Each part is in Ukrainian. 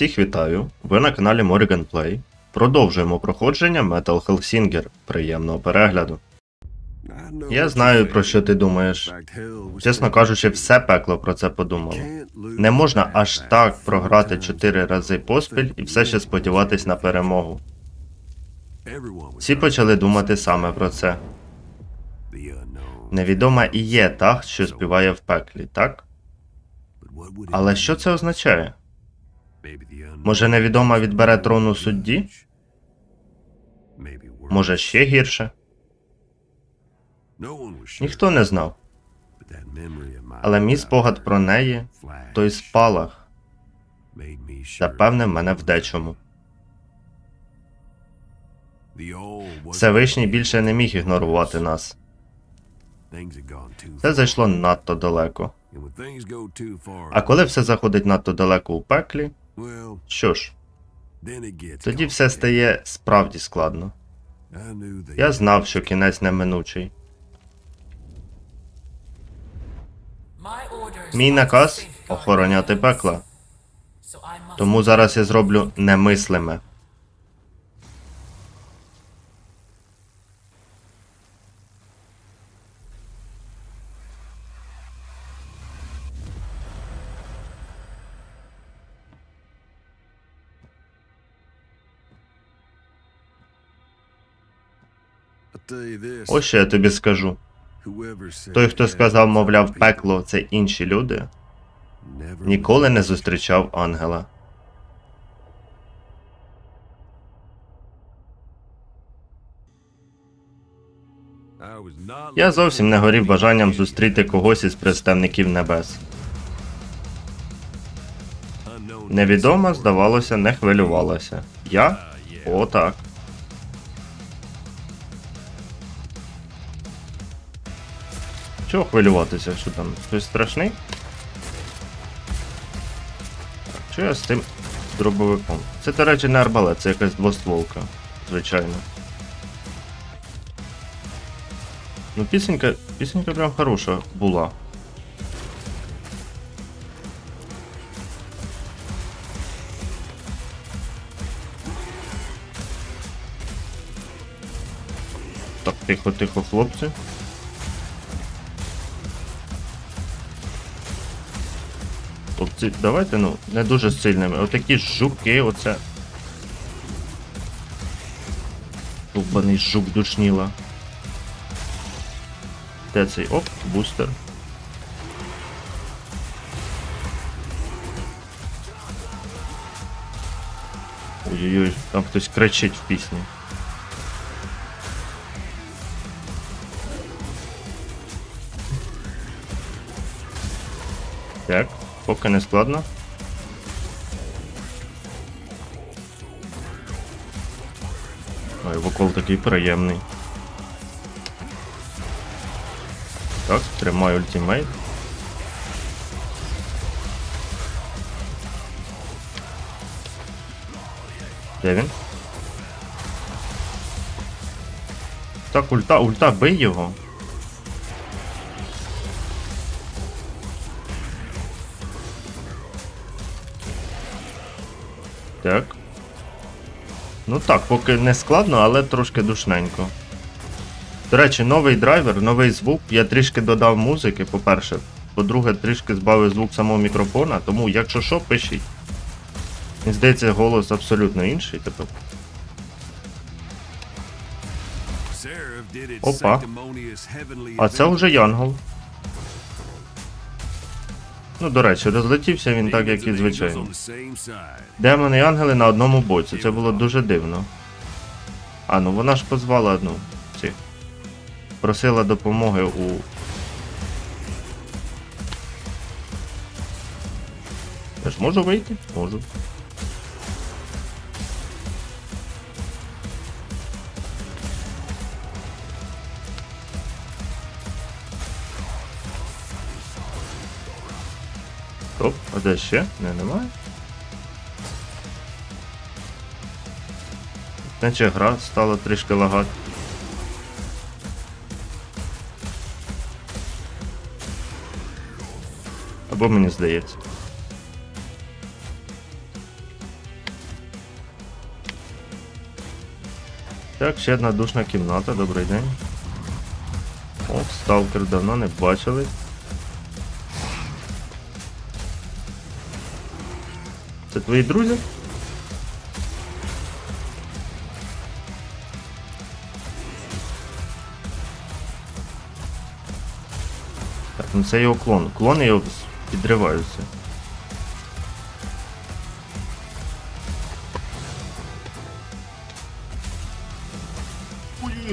Всіх вітаю! Ви на каналі Morrigan Play. Продовжуємо проходження Metal Hellsinger. Приємного перегляду. Я знаю, про що ти думаєш. Чесно кажучи, все пекло про це подумало. Не можна аж так програти 4 рази поспіль і все ще сподіватись на перемогу. Всі почали думати саме про це. Невідома і є та, що співає в пеклі, так? Але що це означає? Може, невідома відбере трону судді? Може, ще гірше? Ніхто не знав. Але мій спогад про неї, той спалах, запевнив мене в дечому. Всевишній більше не міг ігнорувати нас. Це зайшло надто далеко. А коли все заходить надто далеко у пеклі, що ж, тоді все стає справді складно. Я знав, що кінець неминучий. Мій наказ охороняти пекла. Тому зараз я зроблю немислиме. Ось що я тобі скажу. Той, хто сказав, мовляв, пекло це інші люди, ніколи не зустрічав ангела. Я зовсім не горів бажанням зустріти когось із представників небес. Невідома, здавалося, не хвилювалася. Я? О, так. Чого хвилюватися? Що там? Хтось страшний? Що я з тим дробовиком? Це, до речі, не арбалет, це якась двостволка, звичайно. Ну, пісенька, пісенька прям хороша була. Так, тихо, тихо, хлопці. Давайте, ну, не дуже сильними. Отакі жуки, оце. Довбаний жук душніла. Де цей? Оп, бустер. Ой-ой-ой, там хтось кричить в пісні. Поки не складно. Ой, вокол такий приємний. Так, тримаю ультимейт. Де він? Так, ульта, ульта, бий його. Так. Ну так, поки не складно, але трошки душненько. До речі, новий драйвер, новий звук. Я трішки додав музики, по-перше. По-друге, трішки збавив звук самого мікрофона, тому якщо що, пишіть. Мені здається, голос абсолютно інший тепер. Опа. А це вже Янгол. Ну, до речі, розлетівся він так, як і звичайно. Демони і ангели на одному боці. Це було дуже дивно. А, ну вона ж позвала ну, цих. Просила допомоги у. Я ж можу вийти? Можу. А де ще? Не, немає. Наче гра стала трішки лагати. Або мені здається. Так, ще одна душна кімната, добрий день. О, сталкер давно не бачили. Це твої друзі? Так, ну це його клон. Клони його підриваються.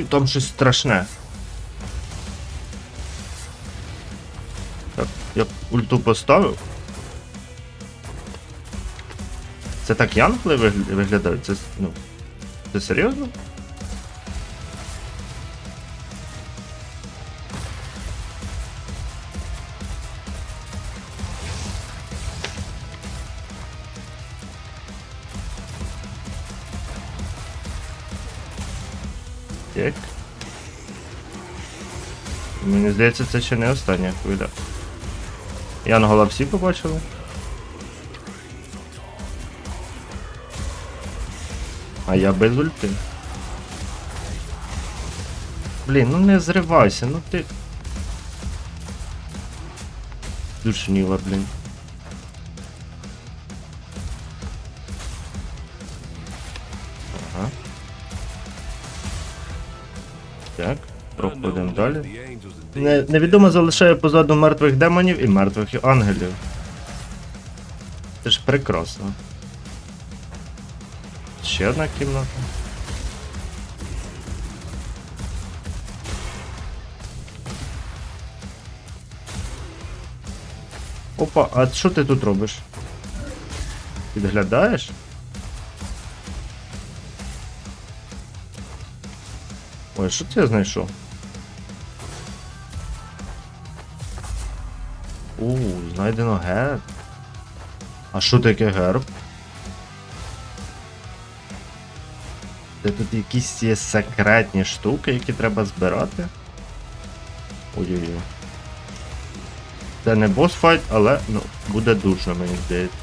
Там щось страшне. Так, я ульту поставив. Це так вигля- виглядають? Це, ну, це серйозно? Так. Мені здається, це ще не остання хвиля. Янгола всі побачили? А я без ульти. Блін, ну не зривайся, ну ти. Душніла, блін. Ага. Так, проходимо далі. Не, невідомо залишає позаду мертвих демонів і мертвих ангелів. Це ж прекрасно. Ще одна кімната. Опа, а що ти тут робиш? Підглядаєш? Ой, що це я знайшов? У, знайдено герб. А що таке герб? Це тут якісь є секретні штуки, які треба збирати. Ой-ой-ой. Це не босс-файт, але ну, буде душно, мені здається.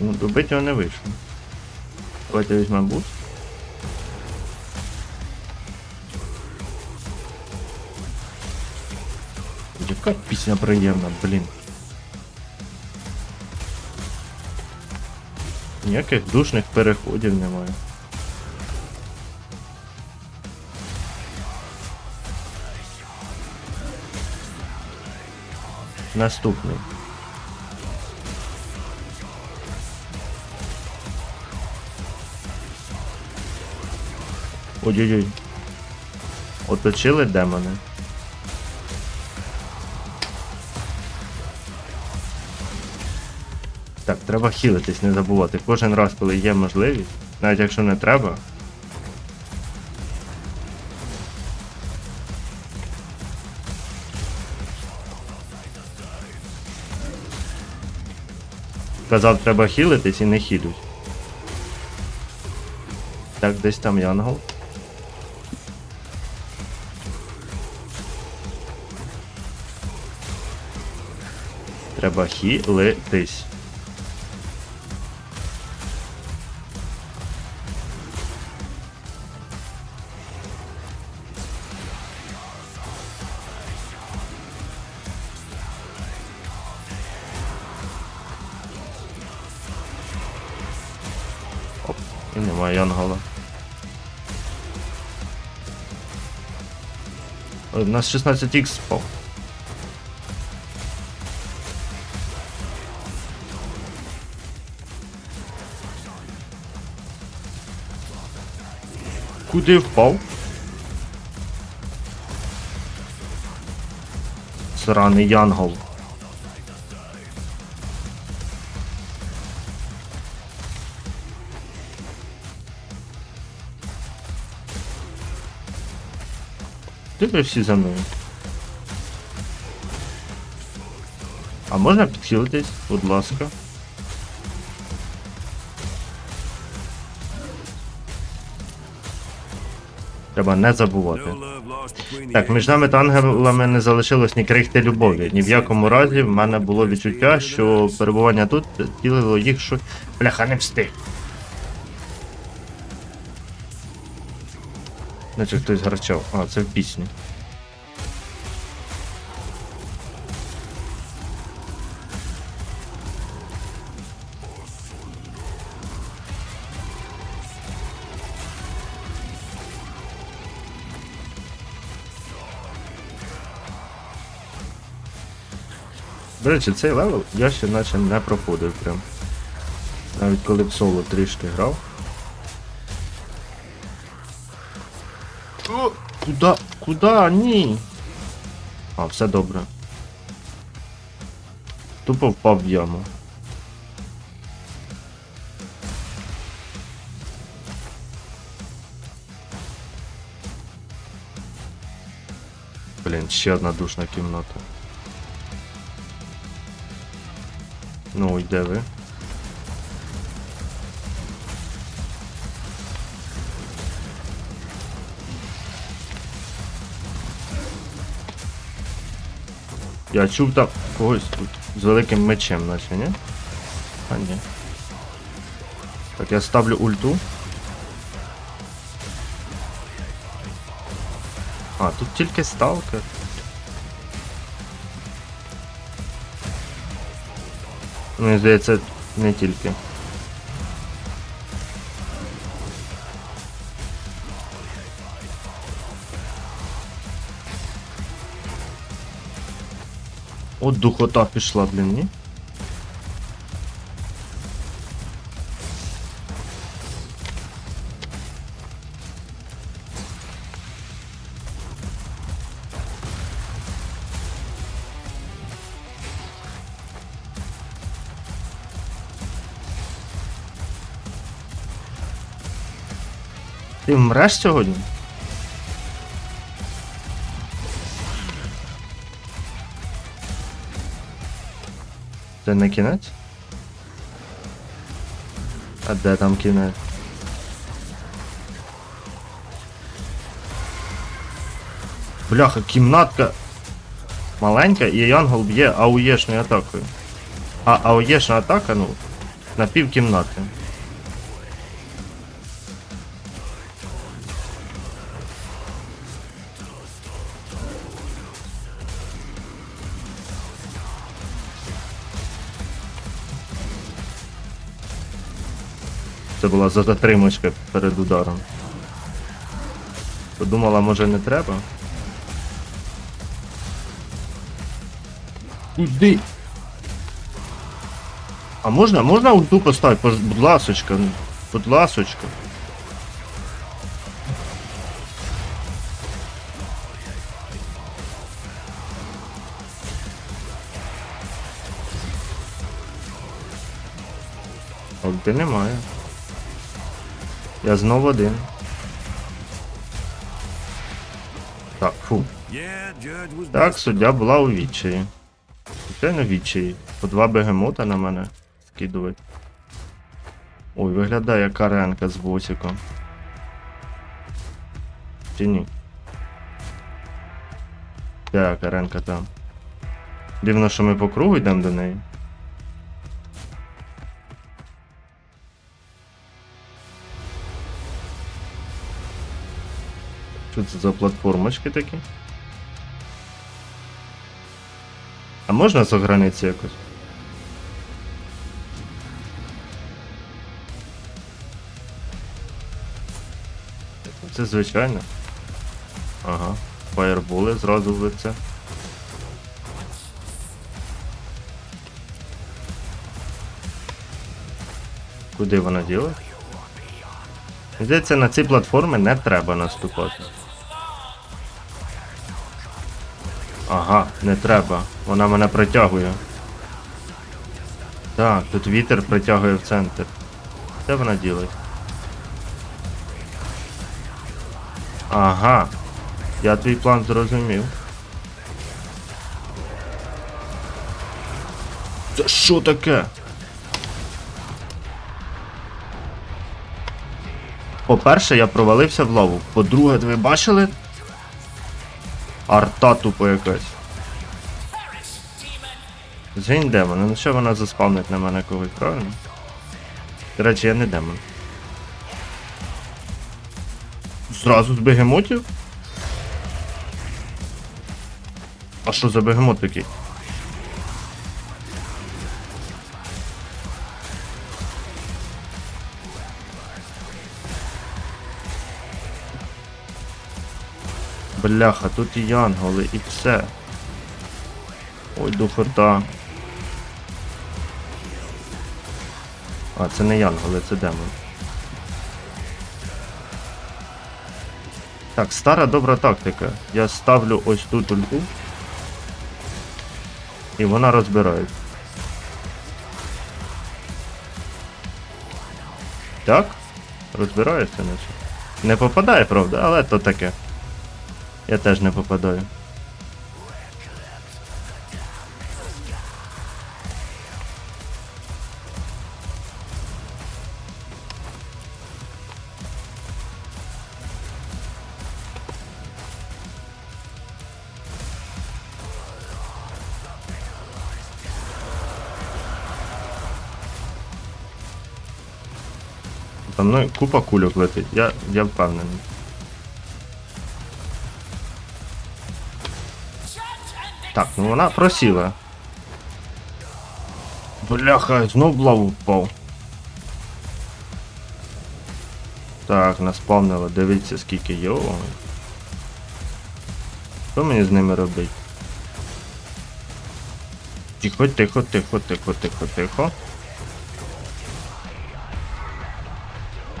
Ну, добити його не вийшло. Давайте візьмемо буст. Яка пісня приємна, блін. Ніяких душних переходів немає. Наступний. Ой-ой-ой. Оточили демони. Так, треба хілитись, не забувати. Кожен раз, коли є можливість, навіть якщо не треба. Казав, треба хілитись і не хілють. Так, десь там янгол. Треба хілитись. Немає янгола. Ой, У нас 16х спав. Куди впав? Сраний янгол. Ти ви всі за мною. А можна підхилитись, будь ласка. Треба не забувати. Так, між нами та ангелами не залишилось ні крихти любові. Ні в якому разі в мене було відчуття, що перебування тут тілило їх, що. Бляха, не встиг. Наче хтось гарчав. А, це в пісні. До речі, цей левел я ще наче не проходив прям. Навіть коли в соло трішки грав. О, куда? Куда? Ні. А, все добре. Тупо впав в яму. Блін, ще одна душна кімната. Ну, і де ви? Я чув там когось тут з великим мечем, наче, ні? А ні. Так, я ставлю ульту. А, тут тільки сталкер. Мені здається, не тільки. От духота пішла, блін, ні? Ти вмреш сьогодні? Це не кінець? А де там кінець? Бляха, кімнатка маленька і Янгол б'є ауєшною атакою. А ауєшна атака, ну, на пів кімнати. Це була затримочка перед ударом. Подумала, може не треба? Куди? А можна, можна ульту поставити, будь ласочка, будь ласочка. Ульти немає. Я знов один. Так, фу. Так, суддя була у відчаї. Звичайно, відчаї. По два бегемота на мене скидувати. Ой, виглядає як аренка з босиком. Чи ні? Так, аренка там. Дивно, що ми по кругу йдемо до неї. Що це за платформочки такі? А можна за границі якось? Це звичайно. Ага. Фаєрболи зразу в лице. Куди вона діла? Здається, на ці платформи не треба наступати. Ага, не треба. Вона мене притягує. Так, тут вітер притягує в центр. Де вона ділить? Ага. Я твій план зрозумів. Це що таке? По-перше, я провалився в лаву. По-друге, ви бачили? Арта тупо якась. Згинь демон, ну що вона заспавнить на мене когось, правильно? До речі, я не демон. Зразу з бегемотів? А що за бегемот такий? Бляха, тут і янголи, і все. Ой, духота. А, це не янголи, це демон. Так, стара добра тактика. Я ставлю ось тут ульту. І вона розбирається. Так? Розбирається наче. Не попадає, правда, але то таке. Я теж не попадаю. За мною купа кульок летить, я, я впевнений. Так, ну вона просіла. Бляха, знов лаву впав. Так, наспавнило, дивіться скільки його. Що мені з ними робить? Тихо, тихо, тихо, тихо, тихо, тихо.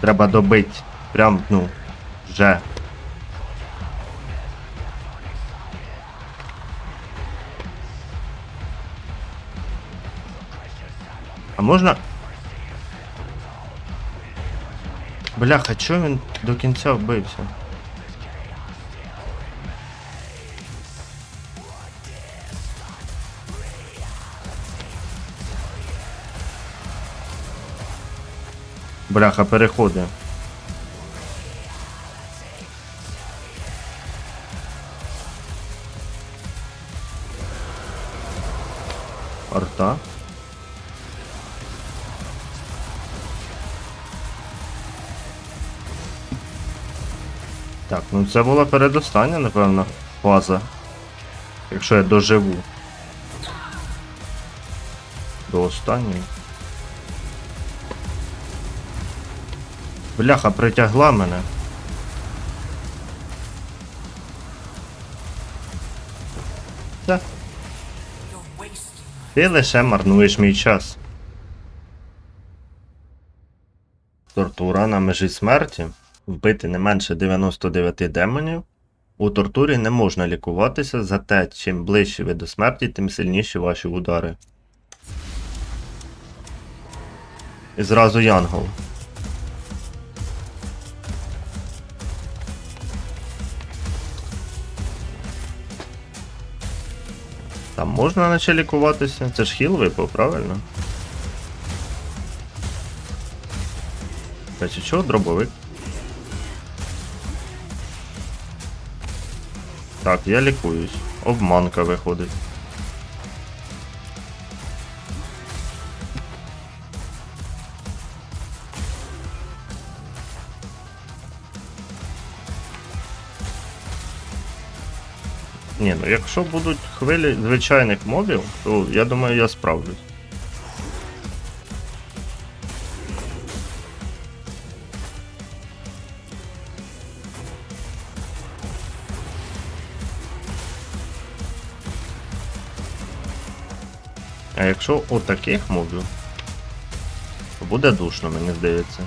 Треба добити. Прям, ну, вже. А можна. Бляха, чого він до кінця вбився? Бляха, переходи. Це була передостання, напевно, фаза. Якщо я доживу. До останньої. Бляха притягла мене. Ти лише марнуєш мій час. Тортура на межі смерті. Вбити не менше 99 демонів. У тортурі не можна лікуватися, зате чим ближче ви до смерті, тим сильніші ваші удари. І зразу янгол. Там можна наче лікуватися. Це ж хіл випав, правильно? Речі, чого дробовик? Так, я лікуюсь. Обманка виходить. Ні, ну якщо будуть хвилі звичайних мобів, то я думаю, я справлюсь. А якщо отаких мобів, то буде душно, мені здається.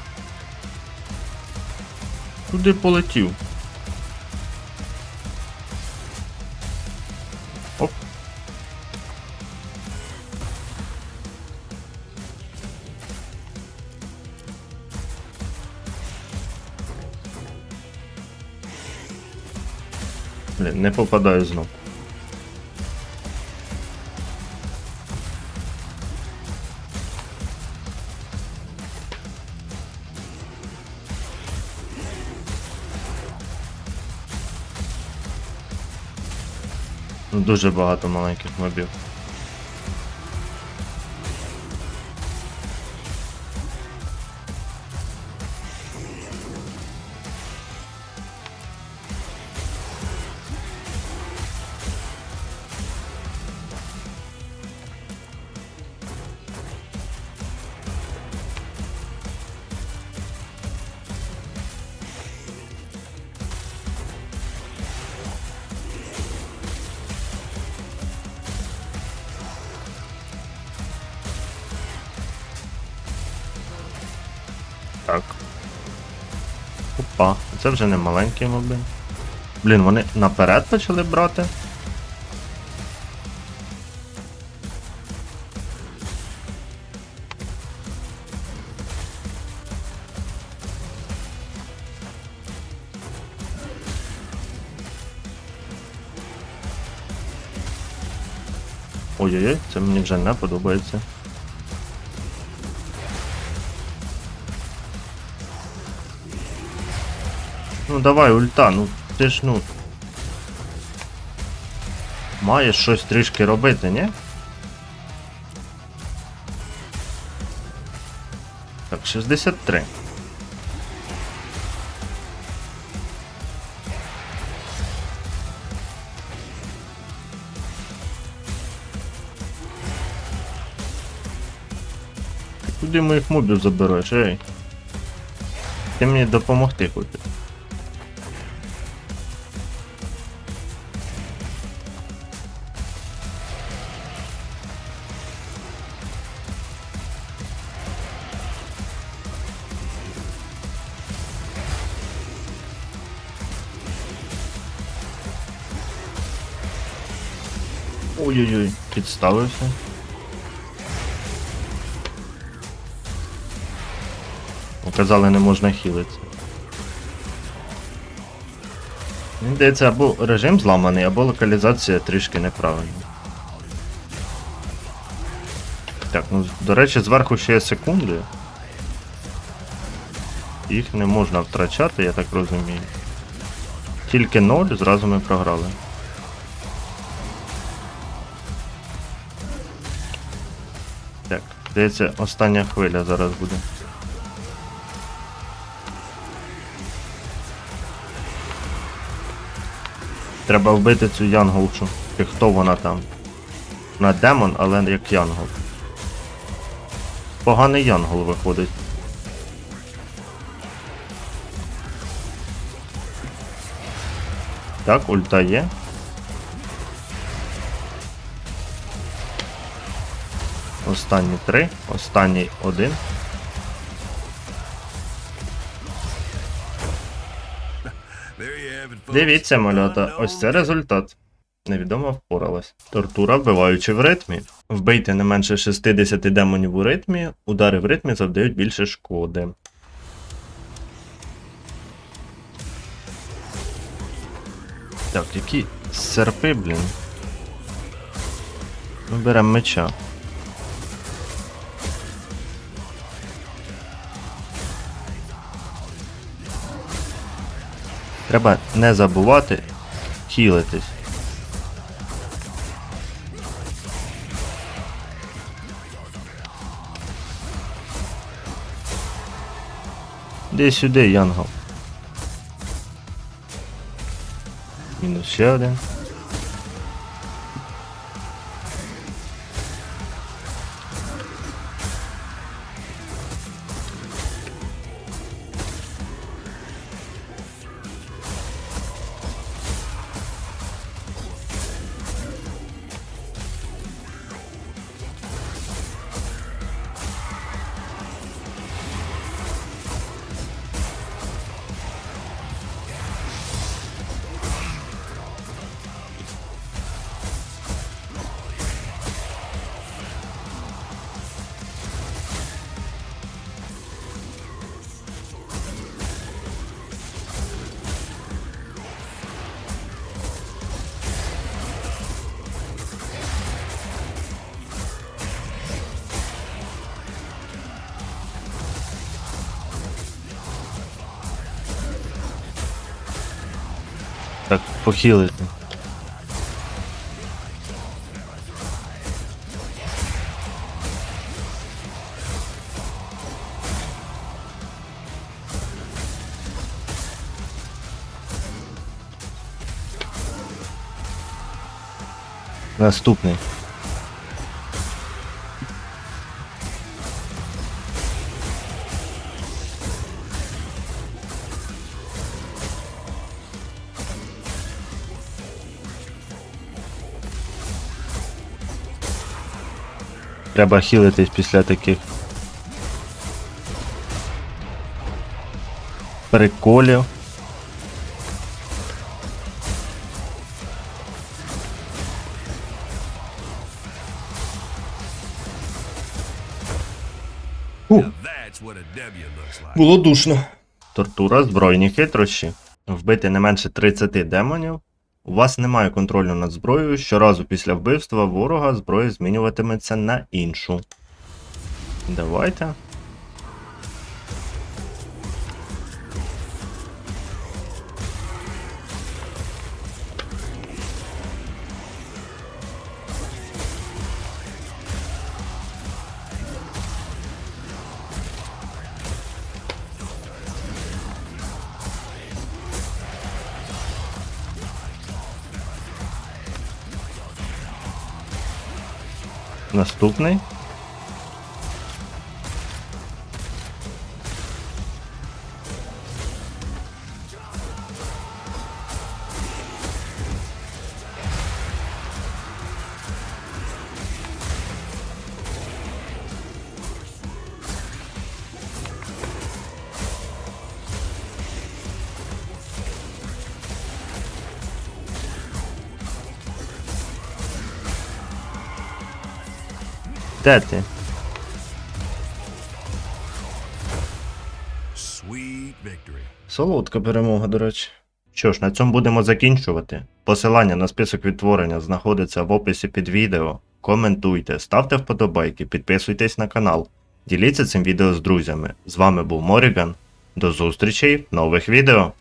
Куди полетів? Оп. Блін, не попадаю знов. Дуже багато маленьких мобів. Так. Опа, це вже не маленькі моби. Блін, вони наперед почали брати. Ой-ой-ой, це мені вже не подобається. Ну давай, ульта, ну ти ж ну. Маєш щось трішки робити, ні? Так, 63. Куди моїх мобів забереш, ей? Ти мені допомогти хочеш. Підставився. Казали, не можна хілитися. Мені здається, або режим зламаний, або локалізація трішки неправильна. Так, ну до речі, зверху ще є секунди. Їх не можна втрачати, я так розумію. Тільки 0, зразу ми програли. Здається, остання хвиля зараз буде. Треба вбити цю янголшу. Чи хто вона там? Вона демон, але як янгол. Поганий янгол виходить. Так, ульта є. Останні три, останній один. Дивіться, мальота, ось це результат. Невідомо впоралась. Тортура вбиваючи в ритмі. Вбийте не менше 60 демонів у ритмі, удари в ритмі завдають більше шкоди. Так, які серпи, блін. Ми беремо меча. Треба не забувати хілитись. Де сюди, Янгол. Мінус ще один. Так, похилити. Наступний. Треба хілитись після таких приколів. Було душно. Тортура, збройні хитрощі. Вбити не менше 30 демонів. У вас немає контролю над зброєю. Щоразу після вбивства ворога зброя змінюватиметься на іншу. Давайте. Наступний. Де ти? Солодка перемога, до речі. Що ж, на цьому будемо закінчувати. Посилання на список відтворення знаходиться в описі під відео. Коментуйте, ставте вподобайки, підписуйтесь на канал, діліться цим відео з друзями. З вами був Моріган. До зустрічей в нових відео.